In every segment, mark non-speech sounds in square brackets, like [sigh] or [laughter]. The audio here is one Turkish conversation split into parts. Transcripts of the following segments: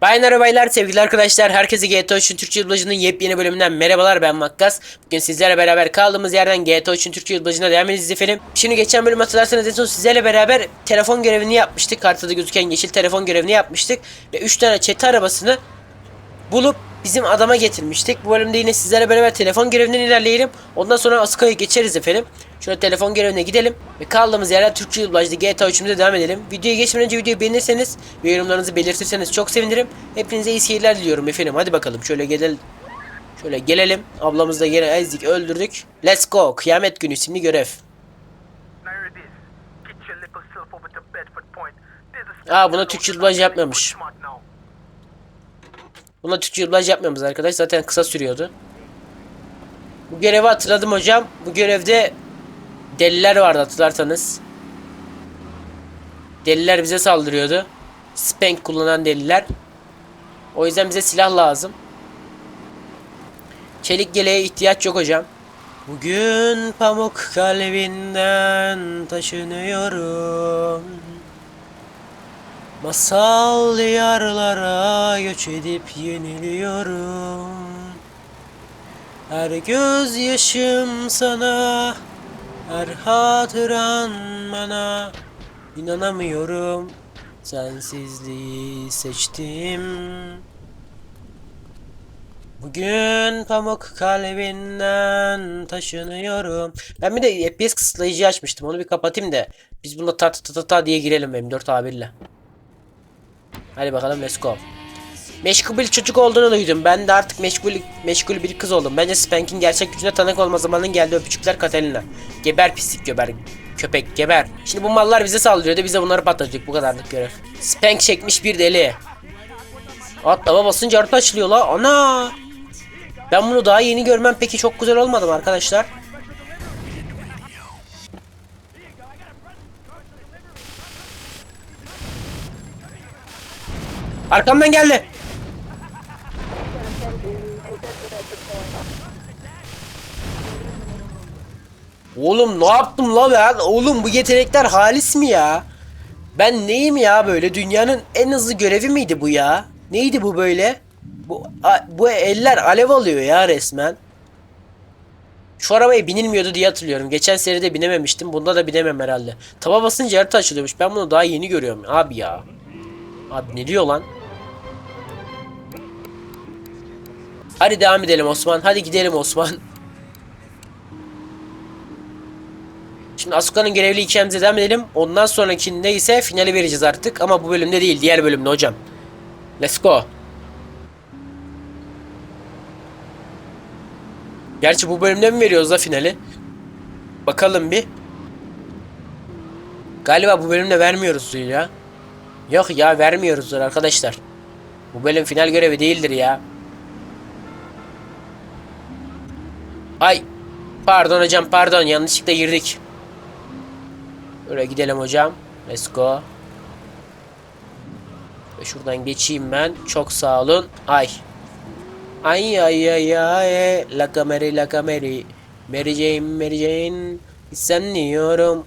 Bayan baylar sevgili arkadaşlar herkese GTA 3'ün Türkçe dublajının yepyeni bölümünden merhabalar ben Makkas. Bugün sizlerle beraber kaldığımız yerden GTA 3'ün Türkçe dublajına devam edeceğiz efendim. Şimdi geçen bölüm hatırlarsanız en son sizlerle beraber telefon görevini yapmıştık. Haritada gözüken yeşil telefon görevini yapmıştık. Ve 3 tane çete arabasını bulup bizim adama getirmiştik. Bu bölümde yine sizlerle beraber telefon görevinden ilerleyelim. Ondan sonra Aska'ya geçeriz efendim. Şöyle telefon görevine gidelim ve kaldığımız yerden Türkçe dublajlı GTA 3'ümüze devam edelim. Videoya geçmeden önce videoyu beğenirseniz ve yorumlarınızı belirtirseniz çok sevinirim. Hepinize iyi seyirler diliyorum efendim. Hadi bakalım şöyle gelelim. Şöyle gelelim. Ablamızı da gene ezdik öldürdük. Let's go. Kıyamet günü isimli görev. Aa buna Türkçe dublaj yapmamış. Buna Türkçe dublaj yapmıyoruz arkadaş. Zaten kısa sürüyordu. Bu görevi hatırladım hocam. Bu görevde deliler vardı hatırlarsanız. Deliler bize saldırıyordu. Spank kullanan deliler. O yüzden bize silah lazım. Çelik yeleğe ihtiyaç yok hocam. Bugün pamuk kalbinden taşınıyorum. Masal diyarlara göç edip yeniliyorum. Her gözyaşım sana, her hatıran bana. İnanamıyorum, sensizliği seçtim. Bugün pamuk kalbinden taşınıyorum. Ben bir de FPS kısıtlayıcı açmıştım. Onu bir kapatayım da biz bununla ta ta ta ta diye girelim benim 4 abiyle. Hadi bakalım let's go. Meşgul çocuk olduğunu duydum. Ben de artık meşgul meşgul bir kız oldum. Bence Spank'in gerçek gücüne tanık olma zamanının geldi öpücükler Catalina. Geber pislik geber. Köpek geber. Şimdi bu mallar bize saldırıyordu. Biz de bunları patlatacak. Bu kadarlık görev. Spank çekmiş bir deli. Atlama basınca harita açılıyor la. Ana. Ben bunu daha yeni görmem peki çok güzel olmadı mı arkadaşlar? Arkamdan geldi. Oğlum ne yaptım la ben? Oğlum bu yetenekler halis mi ya? Ben neyim ya böyle? Dünyanın en hızlı görevi miydi bu ya? Neydi bu böyle? Bu, bu eller alev alıyor ya resmen. Şu arabaya binilmiyordu diye hatırlıyorum. Geçen seride binememiştim. Bunda da binemem herhalde. Taba basınca harita açılıyormuş. Ben bunu daha yeni görüyorum. Abi ya. Abi ne diyor lan? Hadi devam edelim Osman. Hadi gidelim Osman. Şimdi Asuka'nın görevli hikayemize devam edelim. Ondan sonraki neyse finali vereceğiz artık. Ama bu bölümde değil. Diğer bölümde hocam. Let's go. Gerçi bu bölümde mi veriyoruz da finali? Bakalım bir. Galiba bu bölümde vermiyoruz ya. Yok ya vermiyoruzdur arkadaşlar. Bu bölüm final görevi değildir ya. Ay. Pardon hocam pardon yanlışlıkla girdik. Böyle gidelim hocam. Let's go. Ve şuradan geçeyim ben. Çok sağ olun. Ay. Ay ay ay ay. La Cameri la Cameri. Mary Jane Mary Jane. Sen diyorum.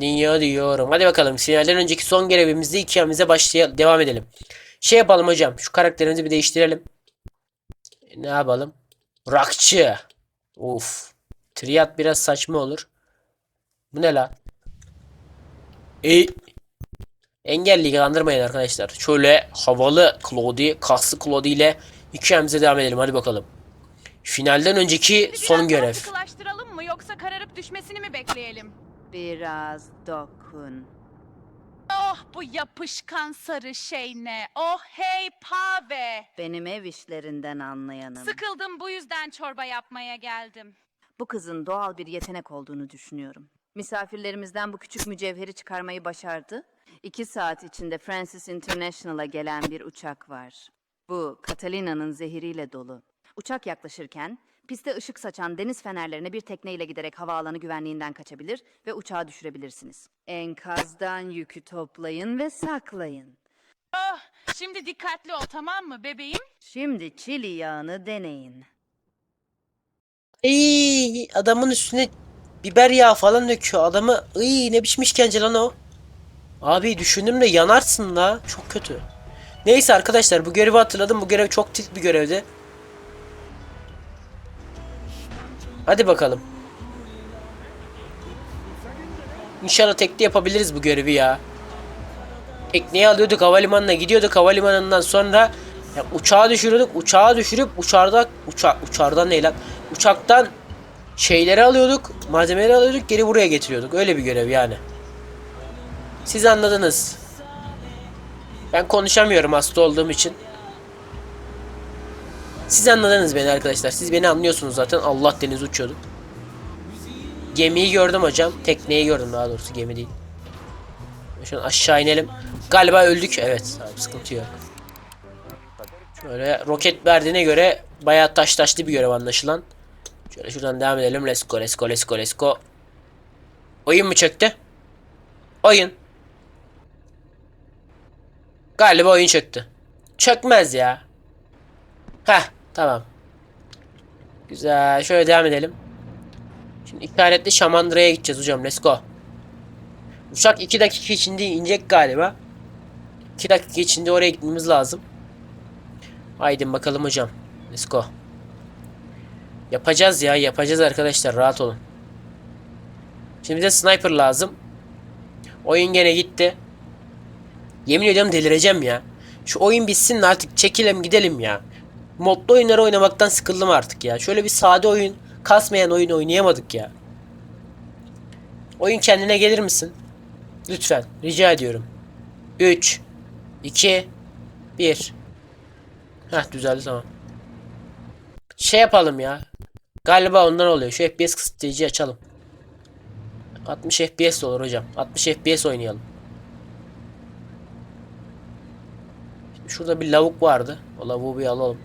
Diyor diyorum. Hadi bakalım. Finalden önceki son görevimizde hikayemize başlayalım. Devam edelim. Şey yapalım hocam. Şu karakterimizi bir değiştirelim. Ne yapalım? Rockçı. Uf. Triyat biraz saçma olur. Bu ne la? E Engelliyi kandırmayın arkadaşlar. Şöyle havalı Claudie, kaslı Claudie ile hikayemize devam edelim. Hadi bakalım. Finalden önceki son Biraz görev. daha sıkılaştıralım mı yoksa kararıp düşmesini mi bekleyelim? Biraz dokun. Bu yapışkan sarı şey ne? Oh hey pave. Benim ev işlerinden anlayanım. Sıkıldım bu yüzden çorba yapmaya geldim. Bu kızın doğal bir yetenek olduğunu düşünüyorum. Misafirlerimizden bu küçük mücevheri çıkarmayı başardı. İki saat içinde Francis International'a gelen bir uçak var. Bu Catalina'nın zehiriyle dolu. Uçak yaklaşırken piste ışık saçan deniz fenerlerine bir tekneyle giderek havaalanı güvenliğinden kaçabilir ve uçağı düşürebilirsiniz. Enkazdan yükü toplayın ve saklayın. Oh şimdi dikkatli ol tamam mı bebeğim? Şimdi çili yağını deneyin. İyi adamın üstüne biber yağı falan döküyor. Adamı iyi ne biçim işkence lan o. Abi düşündüm de yanarsın la. Çok kötü. Neyse arkadaşlar bu görevi hatırladım. Bu görev çok tilt bir görevdi. Hadi bakalım. İnşallah tekte yapabiliriz bu görevi ya. Tekneyi alıyorduk havalimanına gidiyorduk havalimanından sonra ya uçağa düşürüyorduk uçağa düşürüp uçarda uça uçardan ne lan uçaktan şeyleri alıyorduk malzemeleri alıyorduk geri buraya getiriyorduk öyle bir görev yani. Siz anladınız. Ben konuşamıyorum hasta olduğum için. Siz anladınız beni arkadaşlar. Siz beni anlıyorsunuz zaten. Allah deniz uçuyordu. Gemiyi gördüm hocam. Tekneyi gördüm daha doğrusu gemi değil. Şu an aşağı inelim. Galiba öldük. Evet. Abi, sıkıntı yok. Şöyle roket verdiğine göre bayağı taş taşlı bir görev anlaşılan. Şöyle şuradan devam edelim. Let's go, let's go, let's go, let's go. Oyun mu çöktü? Oyun. Galiba oyun çöktü. Çökmez ya. Heh tamam. Güzel. Şöyle devam edelim. Şimdi işaretli Şamandıra'ya gideceğiz hocam. Let's go. Uçak 2 dakika içinde inecek galiba. 2 dakika içinde oraya gitmemiz lazım. Haydi bakalım hocam. Let's go. Yapacağız ya. Yapacağız arkadaşlar. Rahat olun. Şimdi de sniper lazım. Oyun gene gitti. Yemin ediyorum delireceğim ya. Şu oyun bitsin artık çekilelim gidelim ya. Modlu oyunları oynamaktan sıkıldım artık ya. Şöyle bir sade oyun, kasmayan oyun oynayamadık ya. Oyun kendine gelir misin? Lütfen. Rica ediyorum. 3 2 1 Heh düzeldi tamam. Şey yapalım ya. Galiba ondan oluyor. Şu FPS kısıtlayıcıyı açalım. 60 FPS olur hocam. 60 FPS oynayalım. Şurada bir lavuk vardı. O lavuğu bir alalım.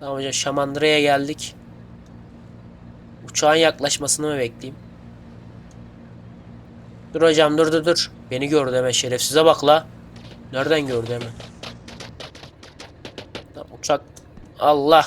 Tamam hocam Şamandıra'ya geldik. Uçağın yaklaşmasını mı bekleyeyim? Dur hocam dur dur dur. Beni gördü hemen şerefsize bak la. Nereden gördü hemen? Tamam, uçak. Allah.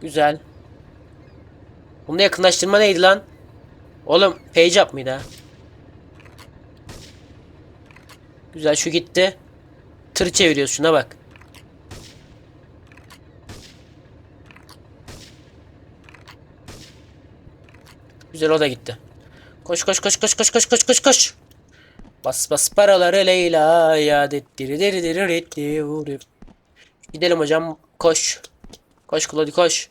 Güzel. Bunda yakınlaştırma neydi lan? Oğlum page up mıydı ha? Güzel şu gitti. Tır çeviriyoruz şuna bak. Güzel o da gitti. Koş koş koş koş koş koş koş koş koş. Bas bas paraları Leyla ya diri diri diri diri Gidelim hocam koş. Koş Claudi koş.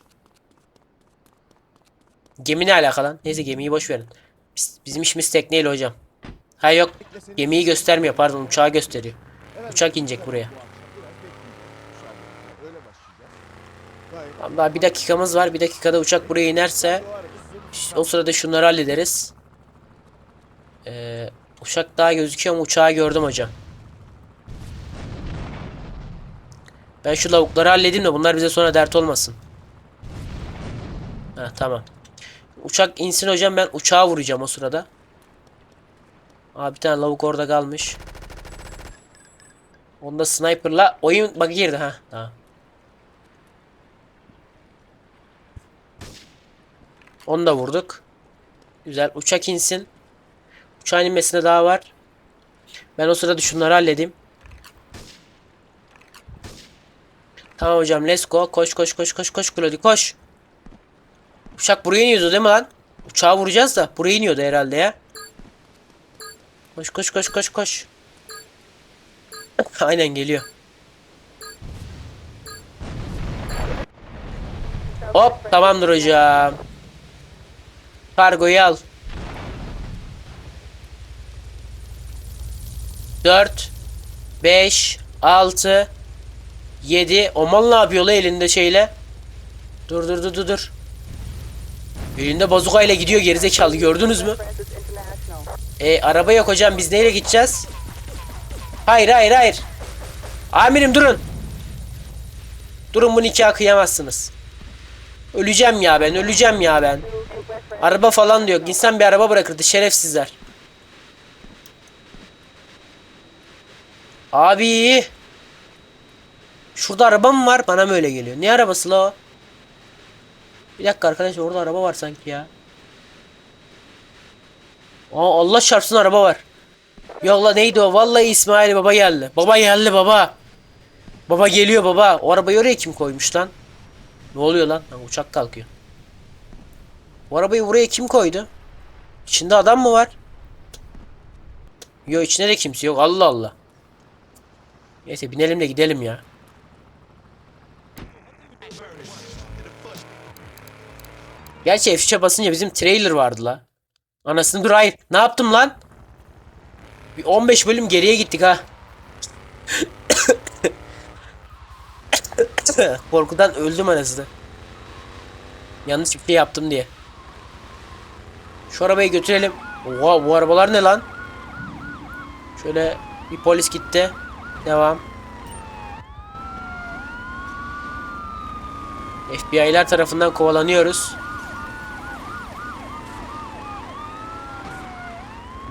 Gemi ne alaka lan? Neyse gemiyi boş verin. Biz- bizim işimiz tekneyle hocam. Ha yok gemiyi göstermiyor pardon uçağı gösteriyor. Uçak inecek buraya. Tamam daha bir dakikamız var. Bir dakikada uçak buraya inerse o sırada şunları hallederiz. Ee, uçak daha gözüküyor ama uçağı gördüm hocam. Ben şu lavukları halledeyim de bunlar bize sonra dert olmasın. Ha tamam. Uçak insin hocam ben uçağa vuracağım o sırada. Aa bir tane lavuk orada kalmış. Onda sniperla oyun bak girdi ha. Tamam. Onu da vurduk. Güzel. Uçak insin. Uçağın inmesine daha var. Ben o sırada şunları halledeyim. Tamam hocam let's go. Koş koş koş koş koş Claudi koş. Uçak buraya iniyordu değil mi lan? Uçağı vuracağız da buraya iniyordu herhalde ya. Koş koş koş koş koş. [laughs] Aynen geliyor. Hop tamamdır hocam. Kargoyu al. 4 5 6 7 O mal ne yapıyor la elinde şeyle? Dur dur dur dur dur. Elinde bazuka ile gidiyor gerizekalı gördünüz mü? E araba yok hocam biz neyle gideceğiz? Hayır hayır hayır. Amirim durun. Durun bu nikahı kıyamazsınız. Öleceğim ya ben öleceğim ya ben. Araba falan diyor. İnsan bir araba bırakırdı şerefsizler. Abi. Şurada araba mı var? Bana mı öyle geliyor? Ne arabası la o? Bir dakika arkadaş orada araba var sanki ya. Aa Allah çarpsın araba var. Yolla neydi o? Vallahi İsmail baba geldi. Baba geldi baba. Baba geliyor baba. O arabayı oraya kim koymuş lan? Ne oluyor lan? Ha, uçak kalkıyor. O arabayı buraya kim koydu? İçinde adam mı var? Yok içinde de kimse yok. Allah Allah. Neyse binelim de gidelim ya. Gerçi F3'e basınca bizim trailer vardı la. Anasını dur hayır. Ne yaptım lan? Bir 15 bölüm geriye gittik ha. [coughs] Korkudan öldüm anasını. Yanlış bir şey yaptım diye. Şu arabayı götürelim. Oha bu arabalar ne lan? Şöyle bir polis gitti. Devam. FBI'ler tarafından kovalanıyoruz.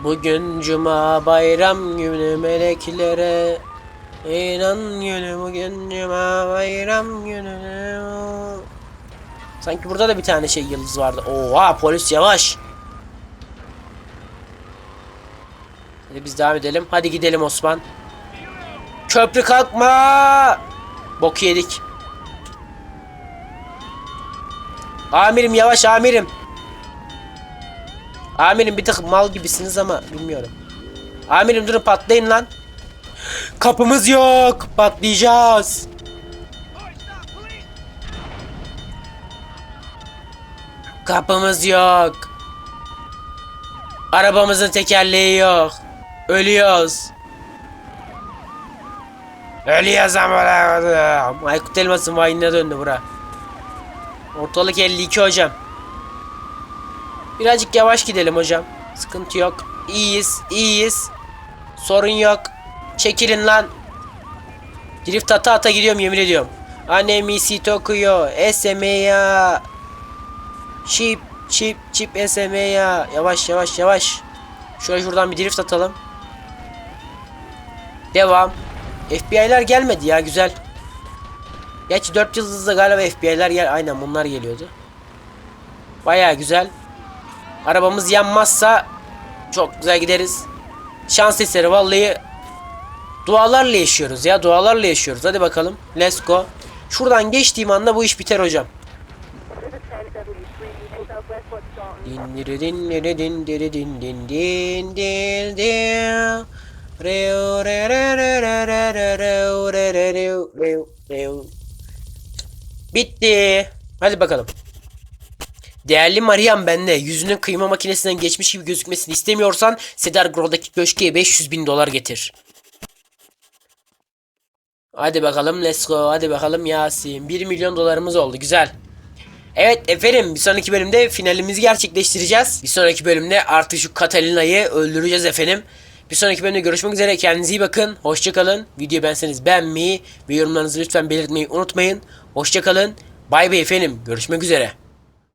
Bugün cuma bayram günü meleklere inan günü bugün cuma bayram günü Sanki burada da bir tane şey yıldız vardı. Oha polis yavaş. Hadi biz devam edelim. Hadi gidelim Osman. Köprü kalkma. Bok yedik. Amirim yavaş amirim. Amirim bir tık mal gibisiniz ama bilmiyorum. Amirim durun patlayın lan. Kapımız yok. Patlayacağız. Kapımız yok. Arabamızın tekerleği yok. Ölüyoruz. Ölüyoruz ama. Aykut Elmas'ın vayına döndü bura. Ortalık 52 hocam. Birazcık yavaş gidelim hocam. Sıkıntı yok. İyiyiz, iyiyiz. Sorun yok. Çekilin lan. Drift ata ata gidiyorum yemin ediyorum. Anemisi Tokyo, SMA. Chip, chip, chip SMA. Yavaş yavaş yavaş. Şöyle şuradan bir drift atalım. Devam. FBI'ler gelmedi ya güzel. Gerçi 4 yıldızda galiba FBI'ler gel aynen bunlar geliyordu. Baya güzel. Arabamız yanmazsa çok güzel gideriz. Şans eseri vallahi dualarla yaşıyoruz ya dualarla yaşıyoruz. Hadi bakalım. Let's go. Şuradan geçtiğim anda bu iş biter hocam. Din din din diri din din din din din. Bitti. Hadi bakalım. Değerli Mariam bende. Yüzünün kıyma makinesinden geçmiş gibi gözükmesini istemiyorsan Sedar Grow'daki köşkeye 500 bin dolar getir. Hadi bakalım let's go. Hadi bakalım Yasin. 1 milyon dolarımız oldu. Güzel. Evet efendim bir sonraki bölümde finalimizi gerçekleştireceğiz. Bir sonraki bölümde artık şu Catalina'yı öldüreceğiz efendim. Bir sonraki bölümde görüşmek üzere. Kendinize iyi bakın. Hoşçakalın. Videoyu beğenseniz beğenmeyi ve yorumlarınızı lütfen belirtmeyi unutmayın. Hoşçakalın. Bay bay efendim. Görüşmek üzere.